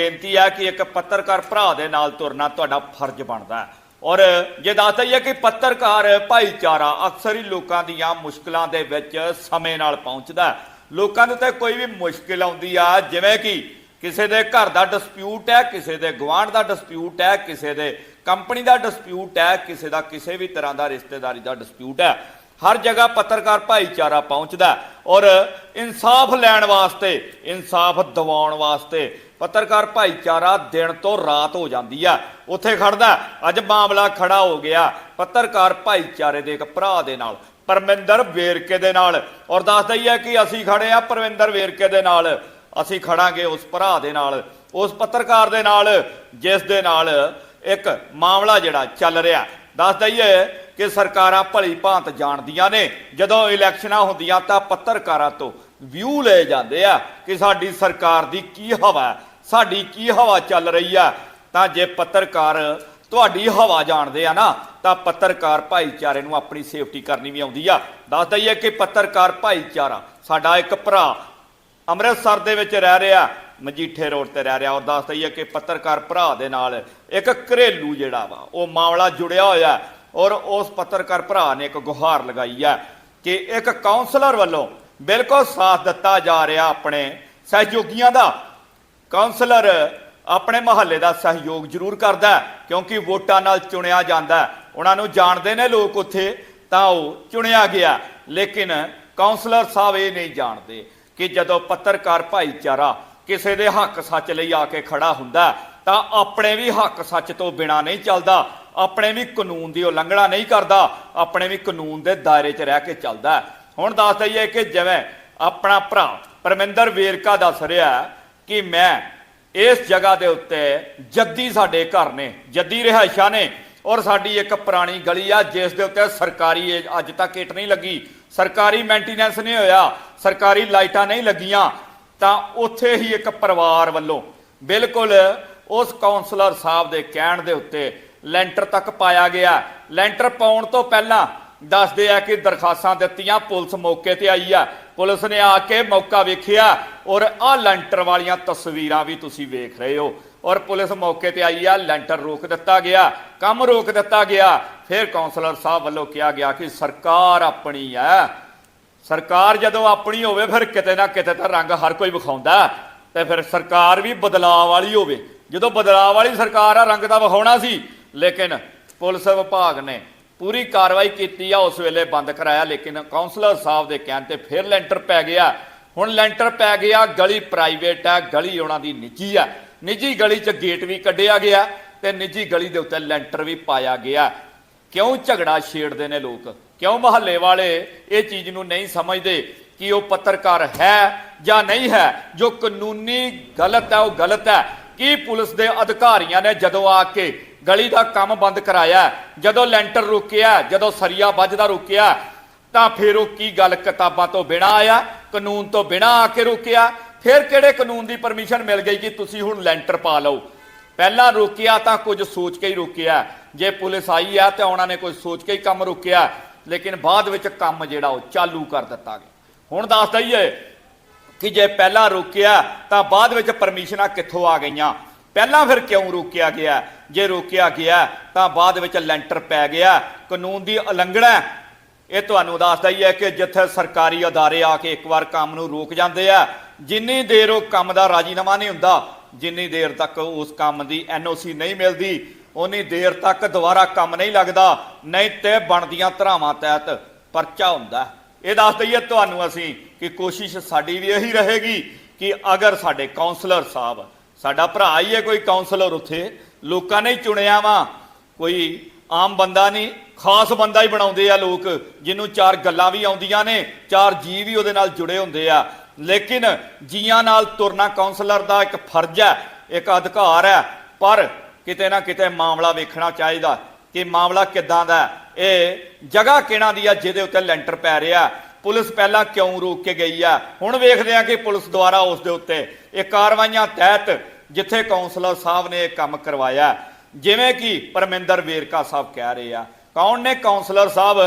ਬੇਨਤੀ ਹੈ ਕਿ ਇੱਕ ਪੱਤਰਕਾਰ ਭਰਾ ਦੇ ਨਾਲ ਤੁਰਨਾ ਤੁਹਾਡਾ ਫਰਜ਼ ਬਣਦਾ ਹੈ। ਔਰ ਜੇ ਦੱਸ ਹੀ ਕਿ ਪੱਤਰਕਾਰ ਭਾਈਚਾਰਾ ਅਕਸਰ ਹੀ ਲੋਕਾਂ ਦੀਆਂ ਮੁਸ਼ਕਲਾਂ ਦੇ ਵਿੱਚ ਸਮੇਂ ਨਾਲ ਪਹੁੰਚਦਾ ਲੋਕਾਂ ਦੇ ਉੱਤੇ ਕੋਈ ਵੀ ਮੁਸ਼ਕਲ ਆਉਂਦੀ ਆ, ਜਿਵੇਂ ਕਿ ਕਿਸੇ ਦੇ ਘਰ ਦਾ ਡਿਸਪਿਊਟ ਹੈ, ਕਿਸੇ ਦੇ ਗਵਾਂਢ ਦਾ ਡਿਸਪਿਊਟ ਹੈ, ਕਿਸੇ ਦੇ ਕੰਪਨੀ ਦਾ ਡਿਸਪਿਊਟ ਹੈ, ਕਿਸੇ ਦਾ ਕਿਸੇ ਵੀ ਤਰ੍ਹਾਂ ਦਾ ਰਿਸ਼ਤੇਦਾਰੀ ਦਾ ਡਿਸਪਿਊਟ ਹੈ। ਹਰ ਜਗ੍ਹਾ ਪੱਤਰਕਾਰ ਭਾਈਚਾਰਾ ਪਹੁੰਚਦਾ ਔਰ ਇਨਸਾਫ ਲੈਣ ਵਾਸਤੇ, ਇਨਸਾਫ ਦਿਵਾਉਣ ਵਾਸਤੇ ਪੱਤਰਕਾਰ ਭਾਈਚਾਰਾ ਦਿਨ ਤੋਂ ਰਾਤ ਹੋ ਜਾਂਦੀ ਆ। ਉੱਥੇ ਖੜਦਾ, ਅੱਜ ਮਾਮਲਾ ਖੜਾ ਹੋ ਗਿਆ ਪੱਤਰਕਾਰ ਭਾਈਚਾਰੇ ਦੇ ਇੱਕ ਭਰਾ ਦੇ ਨਾਲ, ਪਰਮਿੰਦਰ ਵੇਰਕੇ ਦੇ ਨਾਲ। ਔਰ ਦੱਸਦਾ ਹੀ ਹੈ ਕਿ ਅਸੀਂ ਖੜੇ ਆ ਪਰਮਿੰਦਰ ਵੇਰਕੇ ਦੇ ਨਾਲ। ਅਸੀਂ ਖੜਾਂਗੇ ਉਸ ਭਰਾ ਦੇ ਨਾਲ, ਉਸ ਪੱਤਰਕਾਰ ਦੇ ਨਾਲ, ਜਿਸ ਦੇ ਨਾਲ ਇੱਕ ਮਾਮਲਾ ਜਿਹੜਾ ਚੱਲ ਰਿਹਾ। ਦੱਸਦਾ ਹੀ ਹੈ ਕਿ ਸਰਕਾਰਾਂ ਭਲੀ ਭਾਂਤ ਜਾਣਦੀਆਂ ਨੇ, ਜਦੋਂ ਇਲੈਕਸ਼ਨਾਂ ਹੁੰਦੀਆਂ ਤਾਂ ਪੱਤਰਕਾਰਾਂ ਤੋਂ ਵਿਊ ਲਏ ਜਾਂਦੇ ਆ ਕਿ ਸਾਡੀ ਸਰਕਾਰ ਦੀ ਕੀ ਹਵਾ ਹੈ। ਸਾਡੀ ਕੀ ਹਵਾ ਚੱਲ ਰਹੀ ਆ? ਤਾਂ ਜੇ ਪੱਤਰਕਾਰ ਤੁਹਾਡੀ ਹਵਾ ਜਾਣਦੇ ਆ ਨਾ, ਤਾਂ ਪੱਤਰਕਾਰ ਭਾਈਚਾਰੇ ਨੂੰ ਆਪਣੀ ਸੇਫਟੀ ਕਰਨੀ ਵੀ ਆਉਂਦੀ ਆ। ਦੱਸ ਹੀ ਕਿ ਪੱਤਰਕਾਰ ਭਾਈਚਾਰਾ ਸਾਡਾ ਇੱਕ ਭਰਾ ਅੰਮ੍ਰਿਤਸਰ ਦੇ ਵਿੱਚ ਰਹਿ ਰਿਹਾ, ਮਜੀਠੇ ਰੋਡ ਤੇ ਰਹਿ ਰਿਹਾ। ਔਰ ਦੱਸ ਹੀ ਕਿ ਪੱਤਰਕਾਰ ਭਰਾ ਦੇ ਨਾਲ ਇੱਕ ਘਰੇਲੂ ਜਿਹੜਾ ਵਾ, ਉਹ ਮਾਮਲਾ ਜੁੜਿਆ ਹੋਇਆ। ਔਰ ਉਸ ਪੱਤਰਕਾਰ ਭਰਾ ਨੇ ਇੱਕ ਗੁਹਾਰ ਲਗਾਈ ਹੈ ਕਿ ਇੱਕ ਕਾਉਂਸਲਰ ਵੱਲੋਂ ਬਿਲਕੁਲ ਸਾਥ ਦਿੱਤਾ ਜਾ ਰਿਹਾ ਆਪਣੇ ਸਹਿਯੋਗੀਆਂ ਦਾ। ਕਾਉਂਸਲਰ ਆਪਣੇ ਮਹੱਲੇ ਦਾ ਸਹਿਯੋਗ ਜ਼ਰੂਰ ਕਰਦਾ ਕਿਉਂਕਿ ਵੋਟਾਂ ਨਾਲ ਚੁਣਿਆ ਜਾਂਦਾ ਉਹਨਾਂ ਨੂੰ ਜਾਣਦੇ ਨੇ ਲੋਕ ਉੱਥੇ, ਤਾਂ ਉਹ ਚੁਣਿਆ ਗਿਆ। ਲੇਕਿਨ ਕਾਉਂਸਲਰ ਸਾਹਿਬ ਇਹ ਨਹੀਂ ਜਾਣਦੇ ਕਿ ਜਦੋਂ ਪੱਤਰਕਾਰ ਭਾਈਚਾਰਾ ਕਿਸੇ ਦੇ ਹੱਕ ਸੱਚ ਲਈ ਆ ਕੇ ਖੜਾ ਹੁੰਦਾ ਤਾਂ ਆਪਣੇ ਵੀ ਹੱਕ ਸੱਚ ਤੋਂ ਬਿਨਾ ਨਹੀਂ ਚੱਲਦਾ, ਆਪਣੇ ਵੀ ਕਾਨੂੰਨ ਦੀ ਉਲੰਘਣਾ ਨਹੀਂ ਕਰਦਾ, ਆਪਣੇ ਵੀ ਕਾਨੂੰਨ ਦੇ ਦਾਇਰੇ 'ਚ ਰਹਿ ਕੇ ਚੱਲਦਾ ਹੁਣ ਦੱਸ ਦਈਏ ਕਿ ਜਿਵੇਂ ਆਪਣਾ ਭਰਾ ਪਰਮਿੰਦਰ ਵੇਰਕਾ ਦੱਸ ਰਿਹਾ ਕਿ ਮੈਂ ਇਸ ਜਗ੍ਹਾ ਦੇ ਉੱਤੇ ਜੱਦੀ ਸਾਡੇ ਘਰ ਨੇ, ਜੱਦੀ ਰਿਹਾਇਸ਼ਾਂ ਨੇ ਔਰ ਸਾਡੀ ਇੱਕ ਪੁਰਾਣੀ ਗਲੀ ਆ, ਜਿਸ ਦੇ ਉੱਤੇ ਸਰਕਾਰੀ ਅੱਜ ਤੱਕ ਇੱਟ ਨਹੀਂ ਲੱਗੀ। ਸਰਕਾਰੀ ਮੇਨਟੇਨੈਂਸ ਨਹੀਂ ਹੋਇਆ, ਸਰਕਾਰੀ ਲਾਈਟਾਂ ਨਹੀਂ ਲੱਗੀਆਂ, ਤਾਂ ਉੱਥੇ ਹੀ ਇੱਕ ਪਰਿਵਾਰ ਵੱਲੋਂ ਬਿਲਕੁਲ ਉਸ ਕਾਉਂਸਲਰ ਸਾਹਿਬ ਦੇ ਕਹਿਣ ਦੇ ਉੱਤੇ ਲੈਂਟਰ ਤੱਕ ਪਾਇਆ ਗਿਆ। ਲੈਂਟਰ ਪਾਉਣ ਤੋਂ ਪਹਿਲਾਂ ਦੱਸਦੇ ਆ ਕਿ ਦਰਖਾਸਤਾਂ ਦਿੱਤੀਆਂ, ਪੁਲਿਸ ਮੌਕੇ ਤੇ ਆਈ ਆ। ਪੁਲਿਸ ਨੇ ਆ ਕੇ ਮੌਕਾ ਵੇਖਿਆ ਔਰ ਆਹ ਲੈਂਟਰ ਵਾਲੀਆਂ ਤਸਵੀਰਾਂ ਵੀ ਤੁਸੀਂ ਵੇਖ ਰਹੇ ਹੋ। ਔਰ ਪੁਲਿਸ ਮੌਕੇ ਤੇ ਆਈ ਆ, ਲੈਂਟਰ ਰੋਕ ਦਿੱਤਾ ਗਿਆ, ਕੰਮ ਰੋਕ ਦਿੱਤਾ ਗਿਆ। ਫਿਰ ਕਾਉਂਸਲਰ ਸਾਹਿਬ ਵੱਲੋਂ ਕਿਹਾ ਗਿਆ ਕਿ ਸਰਕਾਰ ਆਪਣੀ ਹੈ ਸਰਕਾਰ ਜਦੋਂ ਆਪਣੀ ਹੋਵੇ, ਫਿਰ ਕਿਤੇ ਨਾ ਕਿਤੇ ਤਾਂ ਰੰਗ ਹਰ ਕੋਈ ਵਿਖਾਉਂਦਾ। ਤੇ ਫਿਰ ਸਰਕਾਰ ਵੀ ਬਦਲਾਅ ਵਾਲੀ ਹੋਵੇ। ਜਦੋਂ ਬਦਲਾਅ ਵਾਲੀ ਸਰਕਾਰ ਆ, ਰੰਗ ਤਾਂ ਵਿਖਾਉਣਾ ਸੀ। ਲੇਕਿਨ ਪੁਲਿਸ ਵਿਭਾਗ ਨੇ ਪੂਰੀ ਕਾਰਵਾਈ ਕੀਤੀ ਆ, ਉਸ ਵੇਲੇ ਬੰਦ ਕਰਾਇਆ। ਲੇਕਿਨ ਕਾਉਂਸਲਰ ਸਾਹਿਬ ਦੇ ਕਹਿਣ ਤੇ ਫਿਰ ਲੈਂਟਰ ਪੈ ਗਿਆ। ਹੁਣ ਲੈਂਟਰ ਪੈ ਗਿਆ, ਗਲੀ ਪ੍ਰਾਈਵੇਟ ਹੈ, ਗਲੀ ਉਹਨਾਂ ਦੀ ਨਿੱਜੀ ਹੈ। ਨਿੱਜੀ ਗਲੀ 'ਚ ਗੇਟ ਵੀ ਕੱਢਿਆ ਗਿਆ ਤੇ ਨਿੱਜੀ ਗਲੀ ਦੇ ਉੱਤੇ ਲੈਂਟਰ ਵੀ ਪਾਇਆ ਗਿਆ। ਕਿਉਂ ਝਗੜਾ ਛੇੜਦੇ ਨੇ ਲੋਕ? ਕਿਉਂ ਮਹੱਲੇ ਵਾਲੇ ਇਹ ਚੀਜ਼ ਨੂੰ ਨਹੀਂ ਸਮਝਦੇ ਕਿ ਉਹ ਪੱਤਰਕਾਰ ਹੈ ਜਾਂ ਨਹੀਂ ਹੈ? ਜੋ ਕਾਨੂੰਨੀ ਗਲਤ ਹੈ, ਉਹ ਗਲਤ ਹੈ। ਕੀ ਪੁਲਿਸ ਦੇ ਅਧਿਕਾਰੀਆਂ ਨੇ ਜਦੋਂ ਆ ਕੇ ਗਲੀ ਦਾ ਕੰਮ ਬੰਦ ਕਰਾਇਆ, ਜਦੋਂ ਲੈਂਟਰ ਰੁਕਿਆ, ਜਦੋਂ ਸਰੀਆ ਵੱਜਦਾ ਰੁਕਿਆ, ਤਾਂ ਫਿਰ ਉਹ ਕੀ ਗੱਲ ਕਿਤਾਬਾਂ ਤੋਂ ਬਿਨਾ ਆਇਆ? ਕਾਨੂੰਨ ਤੋਂ ਬਿਨਾਂ ਆ ਕੇ ਰੁਕਿਆ, ਫਿਰ ਕਿਹੜੇ ਕਾਨੂੰਨ ਦੀ ਪਰਮਿਸ਼ਨ ਮਿਲ ਗਈ ਕਿ ਤੁਸੀਂ ਹੁਣ ਲੈਂਟਰ ਪਾ ਲਓ? ਪਹਿਲਾਂ ਰੋਕਿਆ ਤਾਂ ਕੁਝ ਸੋਚ ਕੇ ਹੀ ਰੋਕਿਆ। ਜੇ ਪੁਲਿਸ ਆਈ ਆ ਤੇ ਉਹਨਾਂ ਨੇ ਕੁਝ ਸੋਚ ਕੇ ਹੀ ਕੰਮ ਰੋਕਿਆ, ਲੇਕਿਨ ਬਾਅਦ ਵਿੱਚ ਕੰਮ ਜਿਹੜਾ ਉਹ ਚਾਲੂ ਕਰ ਦਿੱਤਾ ਗਿਆ। ਹੁਣ ਦੱਸ ਦਈਏ ਕਿ ਜੇ ਪਹਿਲਾਂ ਰੋਕਿਆ ਤਾਂ ਬਾਅਦ ਵਿੱਚ ਪਰਮਿਸ਼ਨਾਂ ਕਿੱਥੋਂ ਆ ਗਈਆਂ? ਪਹਿਲਾਂ ਫਿਰ ਕਿਉਂ ਰੋਕਿਆ ਗਿਆ? ਜੇ ਰੋਕਿਆ ਗਿਆ ਤਾਂ ਬਾਅਦ ਵਿੱਚ ਲੈਂਟਰ ਪੈ ਗਿਆ। ਕਾਨੂੰਨ ਦੀ ਉਲੰਘਣਾ ਇਹ ਤੁਹਾਨੂੰ ਦੱਸਦਾ ਹੀ ਹੈ ਕਿ ਜਿੱਥੇ ਸਰਕਾਰੀ ਅਦਾਰੇ ਆ ਕੇ ਇੱਕ ਵਾਰ ਕੰਮ ਨੂੰ ਰੋਕ ਜਾਂਦੇ ਆ, ਜਿੰਨੀ ਦੇਰ ਉਹ ਕੰਮ ਦਾ ਰਾਜੀਨਾਮਾ ਨਹੀਂ ਹੁੰਦਾ, ਜਿੰਨੀ ਦੇਰ ਤੱਕ ਉਸ ਕੰਮ ਦੀ ਐਨਓਸੀ ਨਹੀਂ ਮਿਲਦੀ ਉਨੀ ਦੇਰ ਤੱਕ ਦੁਬਾਰਾ ਕੰਮ ਨਹੀਂ ਲੱਗਦਾ, ਨਹੀਂ ਤੇ ਬਣਦੀਆਂ ਧਰਾਵਾਂ ਤਹਿਤ ਪਰਚਾ ਹੁੰਦਾ। ਇਹ ਦੱਸ ਦਈਏ ਤੁਹਾਨੂੰ ਅਸੀਂ ਕਿ ਕੋਸ਼ਿਸ਼ ਸਾਡੀ ਵੀ ਇਹੀ ਰਹੇਗੀ ਕਿ ਅਗਰ ਸਾਡੇ ਕਾਉਂਸਲਰ ਸਾਹਿਬ, ਸਾਡਾ ਭਰਾ ਹੀ ਹੈ ਕੋਈ ਕਾਉਂਸਲਰ ਉੱਥੇ, ਲੋਕਾਂ ਨੇ ਚੁਣਿਆ ਵਾ, ਕੋਈ ਆਮ ਬੰਦਾ ਨਹੀਂ, ਖਾਸ ਬੰਦਾ ਹੀ ਬਣਾਉਂਦੇ ਆ ਲੋਕ, ਜਿਹਨੂੰ ਚਾਰ ਗੱਲਾਂ ਵੀ ਆਉਂਦੀਆਂ ਨੇ, ਚਾਰ ਜੀ ਵੀ ਉਹਦੇ ਨਾਲ ਜੁੜੇ ਹੁੰਦੇ ਆ। ਲੇਕਿਨ ਜੀਆਂ ਨਾਲ ਤੁਰਨਾ ਕਾਉਂਸਲਰ ਦਾ ਇੱਕ ਫਰਜ਼ ਹੈ, ਇੱਕ ਅਧਿਕਾਰ ਹੈ, ਪਰ ਕਿਤੇ ਨਾ ਕਿਤੇ ਮਾਮਲਾ ਵੇਖਣਾ ਚਾਹੀਦਾ ਕਿ ਮਾਮਲਾ ਕਿੱਦਾਂ ਦਾ ਇਹ ਜਗ੍ਹਾ ਕਿਹਨਾਂ ਦੀ ਆ ਜਿਹਦੇ ਉੱਤੇ ਲੈਂਟਰ ਪੈ ਰਿਹਾ? ਪੁਲਿਸ ਪਹਿਲਾਂ ਕਿਉਂ ਰੋਕ ਕੇ ਗਈ ਆ? ਹੁਣ ਵੇਖਦੇ ਆ ਕਿ ਪੁਲਿਸ ਦੁਆਰਾ ਉਸ ਦੇ ਉੱਤੇ ਇਹ ਕਾਰਵਾਈਆਂ ਤਹਿਤ ਜਿੱਥੇ ਕਾਉਂਸਲਰ ਸਾਹਿਬ ਨੇ ਇਹ ਕੰਮ ਕਰਵਾਇਆ ਜਿਵੇਂ ਕਿ ਪਰਮਿੰਦਰ ਵੇਰਕਾ ਸਾਹਿਬ ਕਹਿ ਰਹੇ ਆ, ਕੌਣ ਨੇ? ਕਾਉਂਸਲਰ ਸਾਹਿਬ,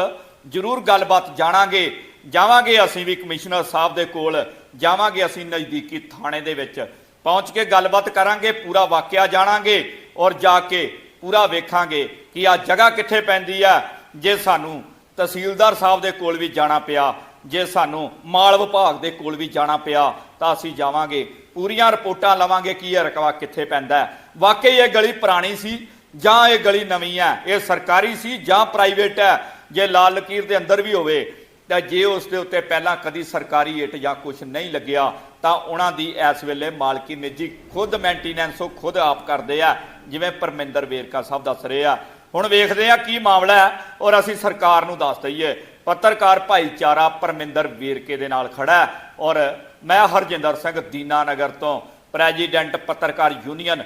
ਜਰੂਰ ਗੱਲਬਾਤ ਜਾਣਾਂਗੇ। ਜਾਵਾਂਗੇ ਅਸੀਂ ਵੀ ਕਮਿਸ਼ਨਰ ਸਾਹਿਬ ਦੇ ਕੋਲ, ਜਾਵਾਂਗੇ ਅਸੀਂ ਨਜ਼ਦੀਕੀ ਥਾਣੇ ਦੇ ਵਿੱਚ। ਪਹੁੰਚ ਕੇ ਗੱਲਬਾਤ ਕਰਾਂਗੇ, ਪੂਰਾ ਵਾਕਿਆ ਜਾਣਾਂਗੇ ਔਰ ਜਾ ਕੇ ਪੂਰਾ ਵੇਖਾਂਗੇ ਕਿ ਆ ਜਗ੍ਹਾ ਕਿੱਥੇ ਪੈਂਦੀ ਆ, ਜੇ ਸਾਨੂੰ ਤਹਿਸੀਲਦਾਰ ਸਾਹਿਬ ਦੇ ਕੋਲ ਵੀ ਜਾਣਾ ਪਿਆ, ਜੇ ਸਾਨੂੰ ਮਾਲ ਵਿਭਾਗ ਦੇ ਕੋਲ ਵੀ ਜਾਣਾ ਪਿਆ, ਤਾਂ ਅਸੀਂ ਜਾਵਾਂਗੇ। ਪੂਰੀਆਂ ਰਿਪੋਰਟਾਂ ਲਵਾਂਗੇ ਕਿ ਇਹ ਰਕਬਾ ਕਿੱਥੇ ਪੈਂਦਾ ਵਾਕਈ ਇਹ ਗਲੀ ਪੁਰਾਣੀ ਸੀ ਜਾਂ ਇਹ ਗਲੀ ਨਵੀਂ ਹੈ? ਇਹ ਸਰਕਾਰੀ ਸੀ ਜਾਂ ਪ੍ਰਾਈਵੇਟ ਹੈ? ਜੇ ਲਾਲ ਲਕੀਰ ਦੇ ਅੰਦਰ ਵੀ ਹੋਵੇ, ਤਾਂ ਜੇ ਉਸ ਦੇ ਉੱਤੇ ਪਹਿਲਾਂ ਕਦੀ ਸਰਕਾਰੀ ਇੱਟ ਜਾਂ ਕੁਝ ਨਹੀਂ ਲੱਗਿਆ, ਤਾਂ ਉਹਨਾਂ ਦੀ ਇਸ ਵੇਲੇ ਮਾਲਕੀ ਨਿੱਜੀ ਖੁਦ ਮੇਨਟੇਨੈਂਸ ਉਹ ਖੁਦ ਆਪ ਕਰਦੇ ਆ, ਜਿਵੇਂ ਪਰਮਿੰਦਰ ਵੇਰਕਾ ਸਾਹਿਬ ਦੱਸ ਰਹੇ ਆ। ਹੁਣ ਵੇਖਦੇ ਆ ਕੀ ਮਾਮਲਾ ਹੈ, ਔਰ ਅਸੀਂ ਸਰਕਾਰ ਨੂੰ ਦੱਸ ਦਈਏ। ਪੱਤਰਕਾਰ ਭਾਈਚਾਰਾ ਪਰਮਿੰਦਰ ਵੇਰਕੇ ਦੇ ਨਾਲ ਖੜਾ ਔਰ ਮੈਂ ਹਰਜਿੰਦਰ ਸਿੰਘ ਦੀਨਾਨਗਰ ਤੋਂ ਪ੍ਰੈਜ਼ੀਡੈਂਟ ਪੱਤਰਕਾਰ ਯੂਨੀਅਨ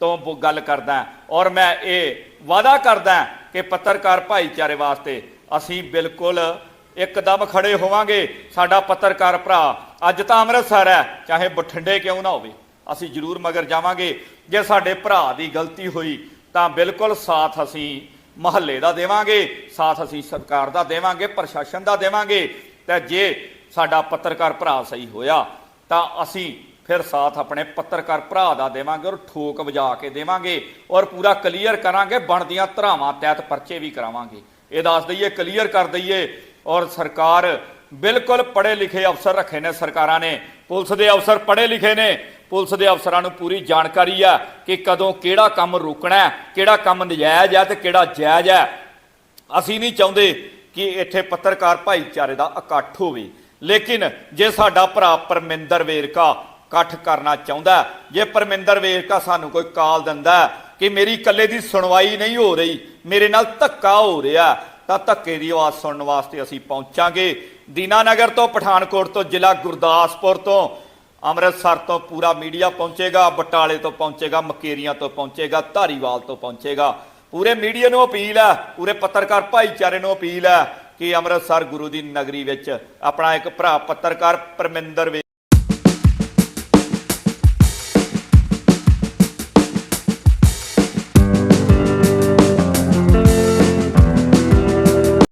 ਤੋਂ ਬ- ਗੱਲ ਕਰਦਾ ਔਰ ਮੈਂ ਇਹ ਵਾਅਦਾ ਕਰਦਾ ਕਿ ਪੱਤਰਕਾਰ ਭਾਈਚਾਰੇ ਵਾਸਤੇ ਅਸੀਂ ਬਿਲਕੁਲ ਇੱਕਦਮ ਖੜੇ ਹੋਵਾਂਗੇ। ਸਾਡਾ ਪੱਤਰਕਾਰ ਭਰਾ ਅੱਜ ਤਾਂ ਅੰਮ੍ਰਿਤਸਰ ਹੈ, ਚਾਹੇ ਬਠਿੰਡੇ ਕਿਉਂ ਨਾ ਹੋਵੇ। ਅਸੀਂ ਜ਼ਰੂਰ ਮਗਰ ਜਾਵਾਂਗੇ। ਜੇ ਸਾਡੇ ਭਰਾ ਦੀ ਗਲਤੀ ਹੋਈ ਤਾਂ ਬਿਲਕੁਲ ਸਾਥ ਅਸੀਂ ਮਹੱਲੇ ਦਾ ਦੇਵਾਂਗੇ, ਸਾਥ ਅਸੀਂ ਸਰਕਾਰ ਦਾ ਦੇਵਾਂਗੇ, ਪ੍ਰਸ਼ਾਸਨ ਦਾ ਦੇਵਾਂਗੇ। ਤੇ ਜੇ ਸਾਡਾ ਪੱਤਰਕਾਰ ਭਰਾ ਸਹੀ ਹੋਇਆ, ਤਾਂ ਅਸੀਂ ਫਿਰ ਸਾਥ ਆਪਣੇ ਪੱਤਰਕਾਰ ਭਰਾ ਦਾ ਦੇਵਾਂਗੇ ਔਰ ਠੋਕ ਵਜਾ ਕੇ ਦੇਵਾਂਗੇ ਔਰ ਪੂਰਾ ਕਲੀਅਰ ਕਰਾਂਗੇ, ਬਣਦੀਆਂ ਧਰਾਵਾਂ ਤਹਿਤ ਪਰਚੇ ਵੀ ਕਰਾਵਾਂਗੇ। ਇਹ ਦੱਸ ਦਈਏ, ਕਲੀਅਰ ਕਰ ਦਈਏ ਔਰ ਸਰਕਾਰ ਬਿਲਕੁਲ ਪੜ੍ਹੇ ਲਿਖੇ ਅਫਸਰ ਰੱਖੇ ਨੇ ਸਰਕਾਰਾਂ ਨੇ। ਪੁਲਿਸ ਦੇ ਅਫਸਰ ਪੜ੍ਹੇ ਲਿਖੇ ਨੇ। ਪੁਲਿਸ ਦੇ ਅਫਸਰਾਂ ਨੂੰ ਪੂਰੀ ਜਾਣਕਾਰੀ ਆ ਕਿ ਕਦੋਂ ਕਿਹੜਾ ਕੰਮ ਰੋਕਣਾ ਹੈ, ਕਿਹੜਾ ਕੰਮ ਨਜਾਇਜ਼ ਹੈ ਤੇ ਕਿਹੜਾ ਜਾਇਜ਼ ਹੈ। ਅਸੀਂ ਨਹੀਂ ਚਾਹੁੰਦੇ ਕਿ ਇੱਥੇ ਪੱਤਰਕਾਰ ਭਾਈਚਾਰੇ ਦਾ ਇਕੱਠ ਹੋਵੇ, ਲੇਕਿਨ ਜੇ ਸਾਡਾ ਭਰਾ ਪਰਮਿੰਦਰ ਵੇਰਕਾ ਇਕੱਠ ਕਰਨਾ ਚਾਹੁੰਦਾ ਜੇ ਪਰਮਿੰਦਰ ਵੇਰਕਾ ਸਾਨੂੰ ਕੋਈ ਕਾਲ ਦਿੰਦਾ ਕਿ ਮੇਰੀ ਇਕੱਲੇ ਦੀ ਸੁਣਵਾਈ ਨਹੀਂ ਹੋ ਰਹੀ, ਮੇਰੇ ਨਾਲ ਧੱਕਾ ਹੋ ਰਿਹਾ ਤਾਂ ਧੱਕੇ ਦੀ ਆਵਾਜ਼ ਸੁਣਨ ਵਾਸਤੇ ਅਸੀਂ ਪਹੁੰਚਾਂਗੇ। ਦੀਨਾਨਗਰ ਤੋਂ ਪਠਾਨਕੋਟ ਤੋਂ ਜ਼ਿਲ੍ਹਾ ਗੁਰਦਾਸਪੁਰ ਤੋਂ ਅੰਮ੍ਰਿਤਸਰ ਤੋਂ ਪੂਰਾ ਮੀਡੀਆ ਪਹੁੰਚੇਗਾ, ਬਟਾਲੇ ਤੋਂ ਪਹੁੰਚੇਗਾ, ਮਕੇਰੀਆਂ ਤੋਂ ਪਹੁੰਚੇਗਾ, ਧਾਰੀਵਾਲ ਤੋਂ ਪਹੁੰਚੇਗਾ। ਪੂਰੇ ਮੀਡੀਆ ਨੂੰ ਅਪੀਲ ਹੈ, ਪੂਰੇ ਪੱਤਰਕਾਰ ਭਾਈਚਾਰੇ ਨੂੰ ਅਪੀਲ ਹੈ ਕਿ ਅੰਮ੍ਰਿਤਸਰ ਗੁਰੂ ਦੀ ਨਗਰੀ ਵਿੱਚ ਆਪਣਾ ਇੱਕ ਭਰਾ ਪੱਤਰਕਾਰ ਪਰਮਿੰਦਰ